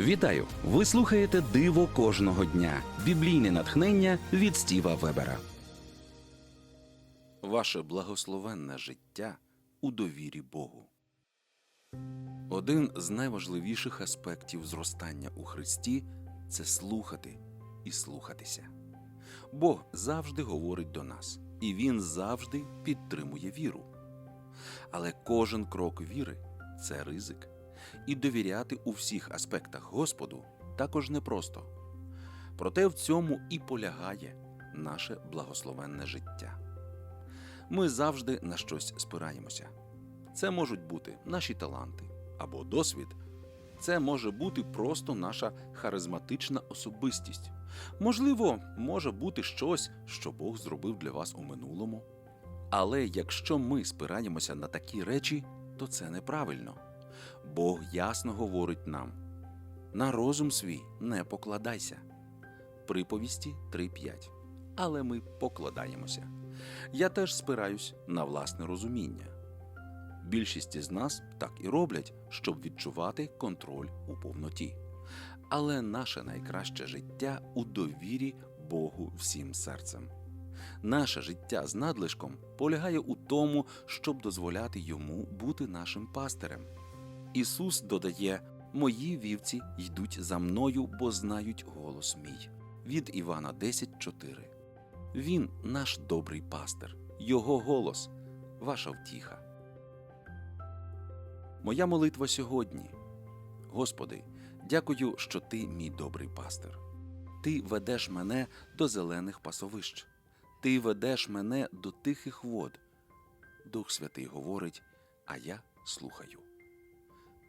Вітаю! Ви слухаєте Диво кожного дня. Біблійне натхнення від Стіва Вебера. Ваше благословенне життя у довірі Богу. Один з найважливіших аспектів зростання у Христі це слухати і слухатися. Бог завжди говорить до нас, і Він завжди підтримує віру. Але кожен крок віри це ризик. І довіряти у всіх аспектах Господу також непросто. Проте в цьому і полягає наше благословенне життя. Ми завжди на щось спираємося. Це можуть бути наші таланти або досвід. Це може бути просто наша харизматична особистість. Можливо, може бути щось, що Бог зробив для вас у минулому. Але якщо ми спираємося на такі речі, то це неправильно. Бог ясно говорить нам: на розум свій не покладайся. Приповісті 3.5. Але ми покладаємося. Я теж спираюсь на власне розуміння. Більшість із нас так і роблять, щоб відчувати контроль у повноті. Але наше найкраще життя у довірі Богу всім серцем. Наше життя з надлишком полягає у тому, щоб дозволяти йому бути нашим пастирем. Ісус додає: Мої вівці йдуть за мною, бо знають голос мій. Від Івана 10.4. Він наш добрий пастир, Його голос, ваша втіха. Моя молитва сьогодні. Господи, дякую, що Ти мій добрий пастир. Ти ведеш мене до зелених пасовищ. Ти ведеш мене до тихих вод. Дух Святий говорить, а я слухаю.